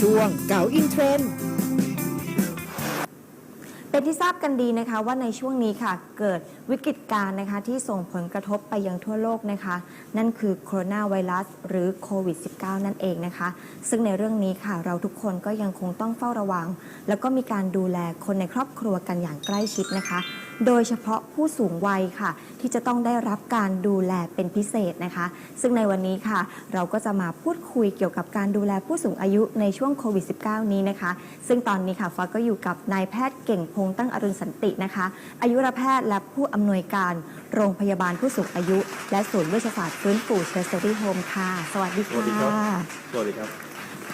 ช่วงเก่าอินเทรนด์เป็นที่ทราบกันดีนะคะว่าในช่วงนี้ค่ะเกิดวิกฤตการณ์นะคะที่ส่งผลกระทบไปยังทั่วโลกนะคะ นั่นคือโคโรนาไวรัสหรือโควิด -19 นั่นเองนะคะ ซึ่งในเรื่องนี้ค่ะเราทุกคนก็ยังคงต้องเฝ้าระวัง แล้วก็มีการดูแลคนในครอบครัวกันอย่างใกล้ชิดนะคะ โดยเฉพาะผู้สูงวัยค่ะ ที่จะต้องได้รับการดูแลเป็นพิเศษนะคะ ซึ่งในวันนี้ค่ะ เราก็จะมาพูดคุยเกี่ยวกับการดูแลผู้สูงอายุในช่วงโควิด -19 นี้นะคะ ซึ่งตอนนี้ค่ะฟ้าก็อยู่กับนายแพทย์เก่งพงษ์ตั้งอรุณสันตินะคะ อายุรแพทย์และผู้อำนวยการโรงพยาบาลผู้สูงอายุ และศูนย์เวชศาสตร์ฟื้นฟูเชสเตอรี่โฮมค่ะ สวัสดีสวัสดีครัค่ะบสวัสดีครับ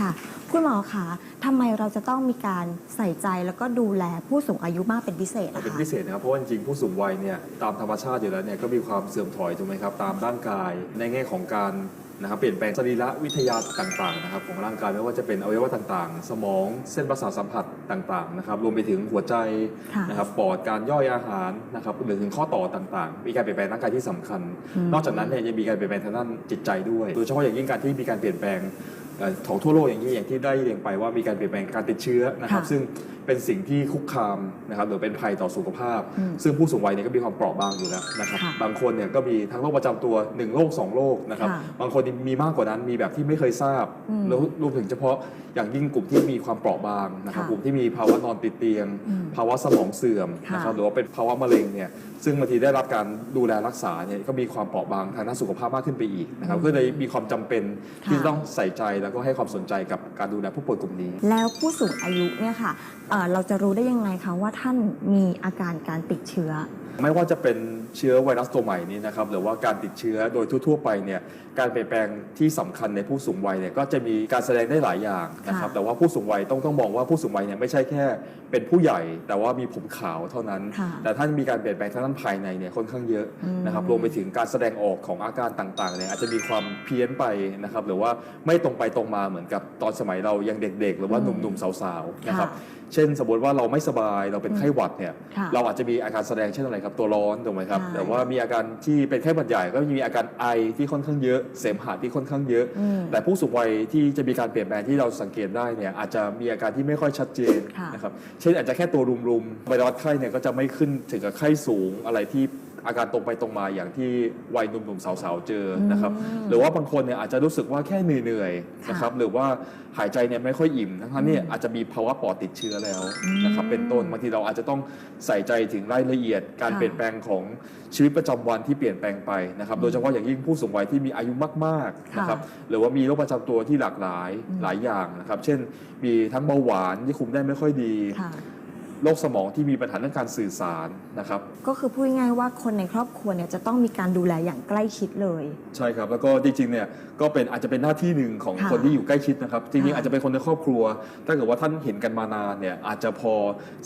ค่ะ คุณหมอคะทำไมเราจะต้องมีการใส่ใจแล้วก็ดูแลผู้สูงอายุมากเป็นพิเศษอะเป็นคะ พิเศษนะครับเพราะว่าจริงๆผู้สูงวัยเนี่ยตามธรรมชาติอยู่แล้วเนี่ยก็มีความเสื่อมถอยถูกไหมครับตามร่างกายในแง่ของการนะครับเปลี่ยนแปลงสรีระวิทยาต่างๆนะครับของร่างกายไม่ว่าจะเป็นอวัยวะต่างๆ สมองเส้นประสาทสัมผัสต่างๆนะครับรวมไปถึงหัวใจค่ะ นะครับปอดการย่อยอาหารนะครับหรือถึงข้อต่อต่างๆ มีการเปลี่ยนแปลงร่างกายที่สำคัญอืมนอกจากนั้นเนี่ยยังมีการเปลี่ยนแปลงทางด้านจิตใจด้วย โดยเฉพาะอย่างยิ่งการที่มีการเปลี่ยนแปลงเอ่อ ของทั่วโลกอย่างที่อย่างที่ได้เรียนไปว่ามีการเปลี่ยนแปลงการติดเชื้อนะครับ ซึ่งเป็นสิ่งที่คุกคามนะครับหรือเป็นภัยต่อสุขภาพ ซึ่งผู้สูงวัยเนี่ยก็มีความเปราะบางอยู่แล้วนะครับ บางคนเนี่ยก็มีทั้งโรคประจำตัว 1 โรค 2 โรคนะครับ บางคนมีมากกว่านั้นมีแบบที่ไม่เคยทราบแล้วรวมถึงเฉพาะอย่างยิ่งกลุ่มที่มีความเปราะบางนะครับกลุ่มที่มีภาวะนอนติดเตียง ภาวะสมองเสื่อมนะครับหรือว่าเป็นภาวะมะเร็งเนี่ยซึ่งบางทีได้รับการดูแลรักษาเนี่ยก็มีความเปราะบางทางด้านสุขภาพมากขึ้นไปอีกนะครับก็เลยมีความจำเป็นที่ต้องใส่ใจแล้วก็ให้ความสนใจกับการดูแลผู้ป่วยกลุ่มนี้ แล้วผู้สูงอายุเนี่ยค่ะเอ่อเราจะรู้ได้ยังไงคะว่าท่านมีอาการการติดเชื้อ ไม่ว่าจะเป็นเชื้อไวรัสตัวใหม่นี้นะครับหรือว่าการติดเชื้อโดยทั่ว ๆ ไปเนี่ยการเปลี่ยนแปลงที่สำคัญในผู้สูงวัยเนี่ยก็จะมีการแสดงได้หลายอย่างนะครับค่ะแต่ว่าผู้สูงวัยต้องต้องมองว่าผู้สูงวัยเนี่ยไม่ใช่แค่เป็นผู้ใหญ่ แต่ว่ามีผมขาวเท่านั้นค่ะแต่ท่านมีการเปลี่ยนแปลงทางด้านภายในเนี่ยค่อนข้างเยอะอืมนะครับรวมไปถึงการแสดงออกของอาการต่างๆเนี่ยอาจจะมีความเพี้ยนไปนะครับหรือว่าไม่ตรงไปตรงมาเหมือนกับตอนสมัยเรายังเด็ก ๆ หรือว่าอืหมนุ่มๆสาวๆนะครับค่ะเช่นสมมติว่าเราไม่สบายเราเป็นไข้หวัดเนี่ยค่ะเราอาจจะมีอาการแสดงเช่นอะไรครับตัวร้อนถูกไหมครับ ใช่แต่ว่ามีอาการที่เป็นไข้หวัดใหญ่ก็มีอาการไอที่ค่อนข้างเยอะ เสมหะที่ค่อนข้างเยอะ อืมแต่ผู้สูงวัยที่จะมีการเปลี่ยนแปลงที่เราสังเกตได้เนี่ยอาจจะมีอาการที่ไม่ค่อยชัดเจนค่ะ นะครับเช่นอาจจะแค่ตัวรุมๆไปวัดไข้เนี่ยก็จะไม่ขึ้นถึงกับไข้สูงอะไรที่ อาการตรงไปตรงมาอย่างที่วัยหนุ่มๆสาวๆเจอนะครับอืมหรือว่าบางคนเนี่ยอาจจะรู้สึกว่าแค่เหนื่อยๆนะครับหรือว่าหายใจเนี่ยไม่ค่อยอิ่มทั้งๆเนี่ยอาจจะมีภาวะปอดติดเชื้อแล้วนะครับอืมเป็นต้นบางทีเราอาจจะต้องใส่ใจถึงรายละเอียด การค่ะเปลี่ยนแปลงของชีวิตประจำวันที่เปลี่ยนแปลงไปนะครับ โดยเฉพาะอย่างยิ่งผู้สูงวัยที่มีอายุมากๆนะครับหรือว่ามีโรคประจำตัวที่หลากหลายอืมหลายอย่างนะครับ เช่น มีทั้งเบาหวานที่คุมได้ไม่ค่อยดีค่ะ โรคสมองที่มีปัญหาเรื่องการสื่อสารนะครับ ก็คือพูดง่ายๆว่าคนในครอบครัวเนี่ยจะต้องมีการดูแลอย่างใกล้ชิดเลย ใช่ครับ แล้วก็จริงๆเนี่ยก็เป็นอาจจะเป็นหน้าที่หนึ่งของค่ะคนที่อยู่ใกล้ชิดนะครับจริงๆค่ะอาจจะเป็นคนในครอบครัว ถ้าเกิดว่าท่านเห็นกันมานานเนี่ยอาจจะพอ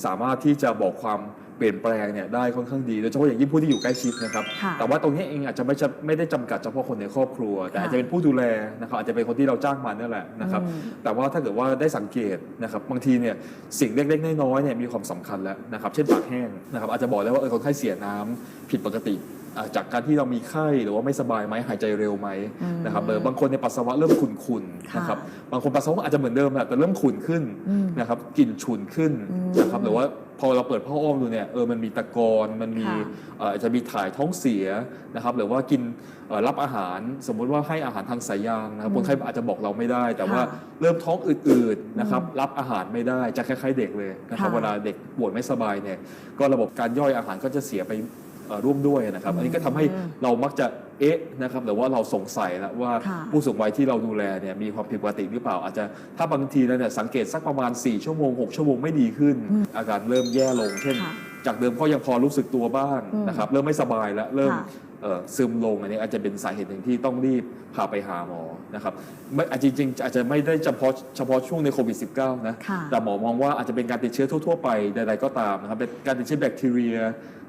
สามารถที่จะบอกความ เปลี่ยนแปลงเนี่ยได้ค่อนข้างดีโดยเฉพาะอย่างยิ่งผู้ที่อยู่ใกล้ชิดนะครับ ค่ะแต่ว่าตรงนี้เองอาจจะไม่จะไม่ได้จำกัดเฉพาะคนในครอบครัว แต่ค่ะอาจจะเป็นผู้ดูแลนะครับอาจจะเป็นคนที่เราจ้างมานั่นแหละนะครับอืมแต่ว่าถ้าเกิดว่าได้สังเกตนะครับบางทีเนี่ยสิ่งเล็กๆน้อยๆเนี่ยมีความสำคัญแล้วนะครับเช่นปากแห้งนะครับอาจจะบอกได้ว่าเออคนไข้เสียน้ำผิดปกติอ่า จากการที่เรามีไข้หรือว่าไม่สบายไหมหายใจเร็วไหมอืมนะครับเออบางคนในยปัสสาวะเริ่มขุ่นๆค่ะนะครับบางคนปัสสาวะอาจจะเหมือนเดิมแหละแต่เริ่มขุ่นขึ้นอืมนะครับกลิ่นฉุนขึ้นอืมนะครับหรือว่าพอเราเปิดผ้าอ้อมดูเนี่ยเออมันมีตะกอนมันมีค่ะเอ่ออาจจะมีถ่ายท้องเสียนะครับหรือว่ากินเอ่อรับอาหารสมมุติว่าให้อาหารทางสายยางนะครับอืมคนไข้อาจจะบอกเราไม่ได้ แต่ว่าค่ะเริ่มท้องอืดๆนะครับรับอาหารไม่ได้จะคล้ายๆเด็กเลยนะครับค่ะเวลาเด็กปวดไม่สบายเนี่ยก็ระบบการย่อยอาหารก็จะเสียไปเอ่อ ร่วมด้วยนะครับ อันนี้ก็ทำให้เรามักจะเอ๊ะนะครับหรือว่าเราสงสัยแล้วว่าค่ะผู้สูงวัยที่เราดูแลเนี่ยมีความผิดปกติหรือเปล่า อาจจะถ้าบางทีแล้วเนี่ยสังเกตสักประมาณ 4 ชั่วโมง 6 ชั่วโมงไม่ดีขึ้น อาการเริ่มแย่ลงเช่นค่ะจากเดิมก็ยังพอรู้สึกตัวบ้างอืมนะครับเริ่มไม่สบายแล้วเริ่มค่ะเอ่อซึมลงอันนี้อาจจะเป็นสาเหตุหนึ่งที่ต้องรีบพาไปหาหมอนะครับไม่อะจริงๆ อาจจะไม่ได้เฉพาะเฉพาะช่วงในโควิด -19 นะค่ะแต่หมอมองว่าอาจจะเป็นการติดเชื้อทั่ว ๆ ไปใดๆก็ตามนะครับเป็นการติดเชื้อแบคทีเรีย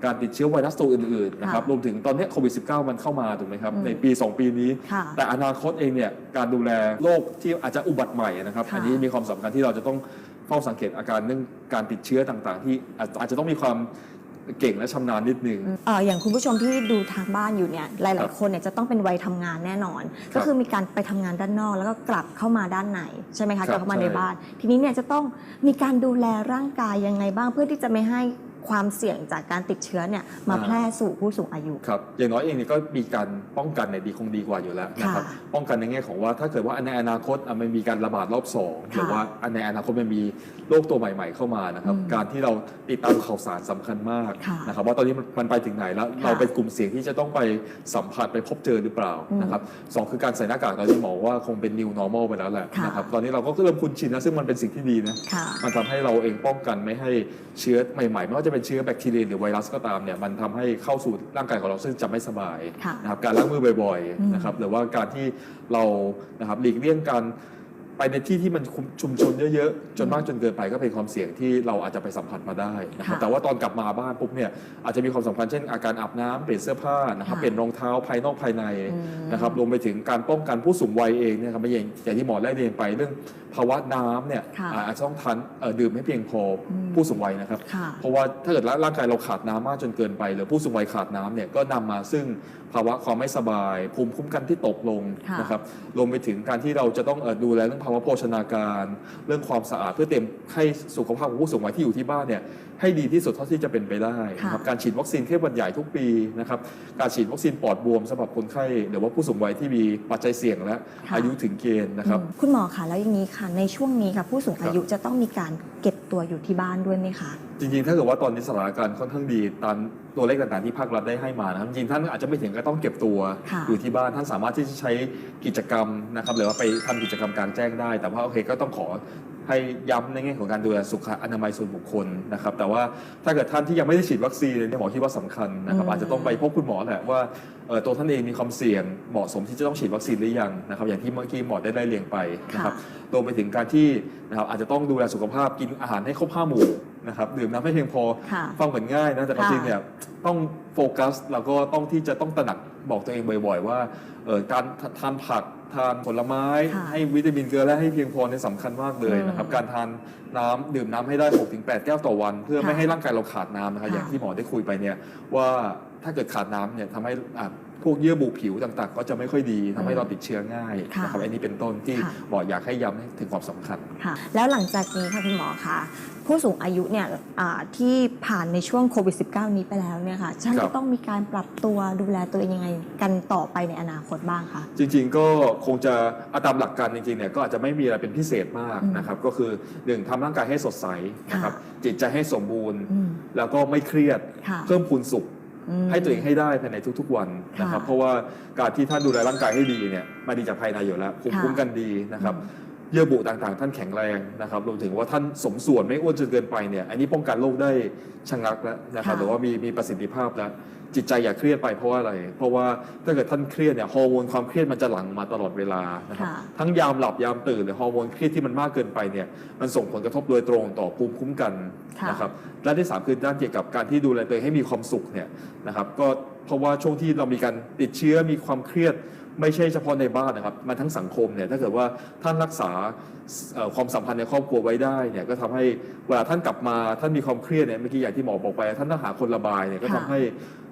การติดเชื้อไวรัสตัวอื่นๆนะครับค่ะรวมถึงตอนนี้โควิด -19 มันเข้ามาถูกไหมครับอืมในปี 2 ปีนี้ค่ะแต่อนาคตเองเนี่ยการดูแลโรคที่อาจจะอุบัติใหม่นะครับค่ะอันนี้มีความสำคัญที่เราจะต้อง เฝ้าสังเกตอาการเรื่องการติดเชื้อต่างๆ ที่อาจอาจจะต้องมีความเก่งและชำนาญนิดนึง เอ่ออย่างคุณผู้ชมที่ดูทางบ้านอยู่เนี่ยหครัลาย บ ๆ คนเนี่ยจะต้องเป็นวัยทำงานแน่นอนครับก็คือมีการไปทำงานด้านนอก แล้วก็กลับเข้ามาด้านในใช่ไหมครัคะบกลับเข้ามาในใช่บ้าน ทีนี้เนี่ยจะต้องมีการดูแลร่างกายยังไงบ้างเพื่อที่จะไม่ให้ ความเสี่ยงจากการติดเชื้อเนี่ยมาแพร่สู่ผู้สูงอายุ ครับอย่างน้อยเองเนี่ยก็มีการป้องกันเนี่ยดีคงดีกว่าอยู่แล้วนะครับค่ะป้องกันในแง่ของว่าถ้าเกิดว่าในอนาคตอะมันมีการระบาดรอบสองค่ะหรือว่าในอนาคตมันมีโรคตัวใหม่ ๆ เข้ามานะครับอืมการที่เราติดตามข่าวสารสำคัญมากค่ะนะครับว่าตอนนี้มันมันไปถึงไหนแล้วค่ะเราเป็นกลุ่มเสี่ยงที่จะต้องไปสัมผัสไปพบเจอหรือเปล่าอืมนะครับสองคือการใส่หน้ากากตอนนี้หมอว่าคงเป็น new normal ไปแล้วแหละค่ะนะครับตอนนี้เราก็เริ่มคุ้นชินนะซึ่งมันเป็นสิ่งที่ดีนะค่ะมันทำให้เราเองป้องกันไม่ให้เชื้อใหม่ๆไม่ว่าจะเป็นเชื้อแบคทีเรียหรือไวรัสก็ตามเนี่ยมันทำให้เข้าสู่ร่างกายของเราซึ่งจะไม่สบายค่ะนะครับการล้างมือบ่อยอืมๆนะครับหรือว่าการที่เรานะครับหลีกเลี่ยงการ ไปในที่ที่มันชุมชนเยอะๆ จนมากจนเกินไปก็เป็นความเสี่ยงที่เราอาจจะไปสัมผัสมาได้นะครับค่ะแต่ว่าตอนกลับมาบ้านปุ๊บเนี่ยอาจจะมีความสำคัญเช่นอาการอาบน้ำเปลี่ยนเสื้อผ้านะครับค่ะเปลี่ยนรองเท้าภายนอกภายในอืมนะครับรวมไปถึงการป้องกันผู้สูงวัยเองเนี่ยครับไม่อย่างอย่างที่หมอได้เรียนไปเรื่องภาวะน้ำเนี่ยค่ะอาจจะต้องทานเอ่อดื่มให้เพียงพออมผู้สูงวัยนะครับค่ะเพราะว่าถ้าเกิดร่างกายเราขาดน้ำมากจนเกินไป หรือผู้สูงวัยขาดน้ำเนี่ยก็นำมาซึ่ง ภาวะความไม่สบาย ภูมิคุ้มกันที่ตกลงค่ะนะครับรวมไปถึงการที่เราจะต้องเอ่อดูแลเรื่องภาวะโภชนาการ เรื่องความสะอาดเพื่อเต็มให้สุขภาพของผู้สูงวัยที่อยู่ที่บ้านเนี่ยให้ดีที่สุดเท่าที่จะเป็นไปได้นะครับค่ะการฉีดวัคซีนไข้หวัดใหญ่ทุกปีนะครับการฉีดวัคซีนปอดบวมสำหรับคนไข้หรือว่าผู้สูงวัยที่มีปัจจัยเสี่ยงและค่ะอายุถึงเกณฑ์นะครับอืมคุณหมอคะแล้วอย่างนี้ค่ะในช่วงนี้ค่ะผู้สูงอายุจะต้องมีการเก็บ ตัวอยู่ที่บ้านด้วยไหมคะ จริงๆ ถ้าเกิดว่าตอนนี้สถานการณ์ค่อนข้างดีตามตัวเลขต่างๆที่ภาครัฐได้ให้มานะครับจริงๆท่านอาจจะไม่ถึงก็ต้องเก็บตัวค่ะอยู่ที่บ้านท่านสามารถที่จะใช้กิจกรรมนะครับหรือว่าไปทำกิจกรรมกลางแจ้งได้ แต่ว่าโอเคก็ต้องขอ ให้ย้ำในแง่ของการดูแลสุขอนามัยส่วนบุคคลนะครับ แต่ว่าถ้าเกิดท่านที่ยังไม่ได้ฉีดวัคซีนเนี่ยหมอคิดว่าสำคัญนะครับอืมอาจจะต้องไปพบคุณหมอแหละว่าเอ่อตัวท่านเองมีความเสี่ยงเหมาะสมที่จะต้องฉีดวัคซีนหรือยังนะครับ อย่างที่เมื่อกี้หมอได้ได้เรียงไปนะครับรวมไปถึงการที่นะครับอาจจะต้องดูแลสุขภาพกินอาหารให้ครบห้าหมู่นะครับดื่มน้ำให้เพียงพอค่ะฟังเหมือนง่ายนะแต่ความค่ะจริงเนี่ยต้องโฟกัสแล้วก็ต้องที่จะต้องตระหนัก บอกตัวเองบ่อยๆ ว่าเอ่อการทานผักทานผลไม้ค่ะให้วิตามินเกลือและให้เพียงพอเนี่ยสำคัญมากเลยอืมนะครับ การทานน้ำดื่มน้ำให้ได้ 6-8 แก้วต่อวัน เพื่อค่ะไม่ให้ร่างกายเราขาดน้ำนะครับค่ะอย่างที่หมอได้คุยไปเนี่ยว่าถ้าเกิดขาดน้ำเนี่ยทำให้อะ พวกเยื่อบุผิวต่างๆ ก็จะไม่ค่อยดีทำให้เราติดเชื้อง่ายค่ะนะครับอันนี้เป็นต้นที่ค่ะหมออยากให้ย้ำให้ถึงความสำคัญค่ะ แล้วหลังจากนี้ค่ะคุณหมอคะผู้สูงอายุเนี่ยอ่าที่ผ่านในช่วงโควิด -19 นี้ไปแล้วเนี่ยค่ะท่านครัจะบต้องมีการปรับตัวดูแลตัวเองยังไงกันต่อไปในอนาคตบ้างคะจริง ๆ ก็คงจะเอาตามหลักการจริงๆเนี่ยก็อาจจะไม่มีอะไรเป็นพิเศษมากอืมนะครับก็คือหนึ่งทำร่างกายให้สดใสนะครับจิตใจให้สมบูรณ์อืมแล้วก็ไม่เครียดค่ะเพิ่มพูนสุขอืม ให้ตัวเองให้ได้ภายในทุกๆวันนะครับค่ะเพราะว่าการที่ท่านดูแลร่างกายให้ดีเนี่ยมาดีจากภายในอยู่แล้วภูมิค่ะคุ้มกันดีนะครับอืม เยื่อบุต่างๆ ท่านแข็งแรงนะครับรวมถึงว่าท่านสมส่วนไม่อ้วนจนเกินไปเนี่ยอันนี้ป้องกันโรคได้ชะงักแล้วนะครับค่ะหรือว่ามีมีประสิทธิภาพแล้วจิตใจอย่าเครียดไปเพราะว่าอะไร เพราะว่าถ้าเกิดท่านเครียดเนี่ยฮอร์โมนความเครียดมันจะหลั่งมาตลอดเวลานะครับค่ะทั้งยามหลับยามตื่นหรือฮอร์โมนเครียดที่มันมากเกินไปเนี่ยมันส่งผลกระทบโดยตรงต่อภูมิคุ้มกันค่ะนะครับและที่สามคือด้านเกี่ยวกับการที่ดูแลตัวเองให้มีความสุขเนี่ยนะครับก็เพราะว่าช่วงที่เรามีการติดเชื้อมีความเครียด ไม่ใช่เฉพาะในบ้านนะครับ มันทั้งสังคมเนี่ยถ้าเกิดว่าท่านรักษาเอ่อความสัมพันธ์ในครอบครัวไว้ได้เนี่ยก็ทำให้เวลาท่านกลับมาท่านมีความเครียดเนี่ยเมื่อกี้อย่างที่หมอบอกไป ท่านต้องหาคนระบายเนี่ยก็ค่ะทำให้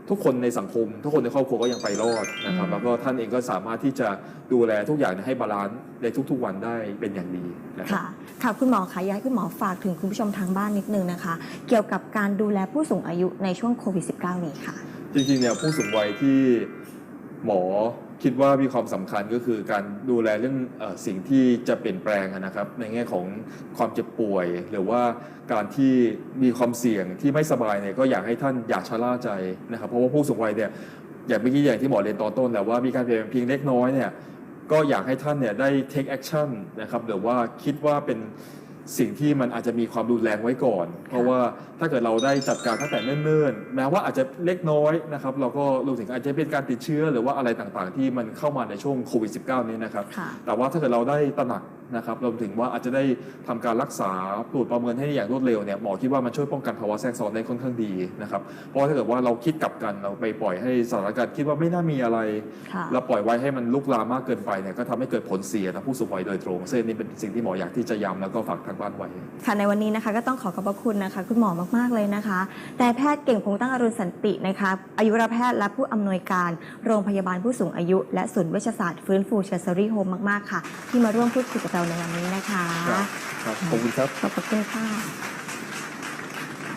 ทุกคนในสังคม ทุกคนในครอบครัวก็ยังไปรอดนะครับอืมแล้วก็ท่านเองก็สามารถที่จะดูแลทุกอย่างเนี่ยให้บาลานซ์ในทุกๆวันได้เป็นอย่างดีนะครับค่ะค่ะคุณหมอคะอยากให้คุณหมอฝากถึงคุณผู้ชมทางบ้านนิดนึงนะคะ เกี่ยวกับการดูแลผู้สูงอายุในช่วงโควิด -19 นี้ค่ะ จริงๆเนี่ยผู้สูงวัยที่หมอ คิดว่ามีความสำคัญก็คือการดูแลเรื่องอสิ่งที่จะเปลี่ยนแปลงนะครับ ในแง่ของความเจ็บป่วย หรือว่าการที่มีความเสี่ยงที่ไม่สบายเนี่ยก็อยากให้ท่านอย่าชะล่าใจนะครับ เพราะว่าผู้สูงวัยเนี่ยอย่างเมื่อกี้อย่างที่หมอเรียนตอนต้นแล้วว่ามีการเปลี่ยนเพียงเล็กน้อยเนี่ยก็อยากให้ท่านเนี่ยได้ take action นะครับหรือว่าคิดว่าเป็น สิ่งที่มันอาจจะมีความรุนแรงไว้ก่อน เพราะว่าถ้าเกิดเราได้จัดการตั้งแต่เนิ่นๆแม้ว่าอาจจะเล็กน้อยนะครับ เราก็รวมถึงอาจจะเป็นการติดเชื้อหรือว่าอะไรต่างๆ ที่มันเข้ามาในช่วงโควิด -19 นี้นะครับค่ะแต่ว่าถ้าเกิดเราได้ตระหนัก นะครับรวมถึงว่าอาจจะได้ทำการรักษาตรวจประเมินให้อย่างรวดเร็วเนี่ยหมอคิดว่ามันช่วยป้องกันภาวะแทรกซ้อนได้ค่อนข้างดีนะครับเพราะว่าถ้าเกิดว่าเราคิดกลับกันเราไปปล่อยให้สถานการณ์คิดว่าไม่น่ามีอะไรค่ะเราปล่อยไว้ให้มันลุกลามมากเกินไปเนี่ยก็ทำให้เกิดผลเสียต่อผู้สูงวัยโดยตรงซึ่งนี่เป็นสิ่งที่หมออยากที่จะย้ำแล้วก็ฝากทางบ้านไว้ค่ะในวันนี้นะคะก็ต้องขอขอบพระคุณนะคะ คุณหมอมากๆเลยนะคะนายแพทย์เก่งพงษ์ตั้งอรุณสันตินะคะอายุรแพทย์และผู้อำนวยการโรงพยาบาลผู้สูงอายุ และศูนย์เวชศาสตร์ฟื้นฟูเชสซอรี่โฮมมากๆค่ะ ที่มาร่วมพูดคุยกับเราในวันนี้นะคะครับครับ ขอบคุณครับ ขอบพระคุณค่ะ